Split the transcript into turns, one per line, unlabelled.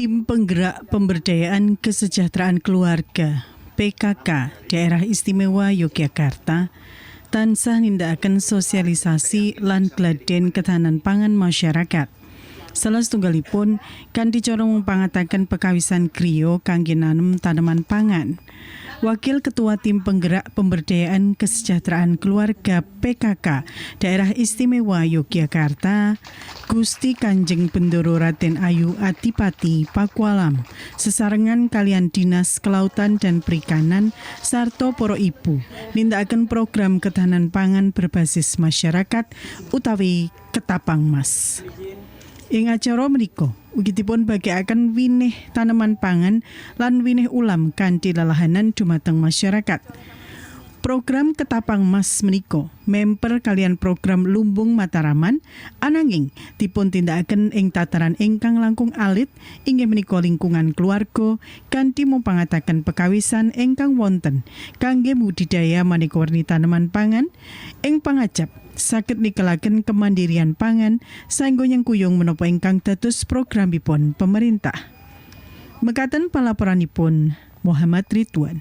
Tim Penggerak Pemberdayaan Kesejahteraan Keluarga PKK Daerah Istimewa Yogyakarta tansah nindakaken sosialisasi lan gladen ketahanan pangan masyarakat. Salah setunggalipun kanthi cara mupangataken pekawisan griya kangge nanem tanaman pangan. Wakil Ketua Tim Penggerak Pemberdayaan Kesejahteraan Keluarga PKK Daerah Istimewa Yogyakarta, Gusti Kanjeng Bendoro Raden Ayu Adipati Pakualam, sesarengan kalian Dinas Kelautan dan Perikanan sarto poro ibu, nindakaken program ketahanan pangan berbasis masyarakat utawi Ketapang Mas. Ing acara menika ugitipun bagikaken winih tanaman pangan lan winih ulam kanthi lelahanan dumateng masyarakat. Program Ketapang Mas menika memper kalian program Lumbung Mataraman ananging dipun tindakaken ing tataran ingkang langkung alit inggih menika lingkungan keluarga kanthi mupangataken pekawisan ingkang wonten kangge budidaya maneka warni tanaman pangan ing pangajap saged nikelaken kemandirian pangan saengga nyengkuyung menapa ingkang dados programipun pemerintah. Mekaten palaporanipun Muhammad Ridwan.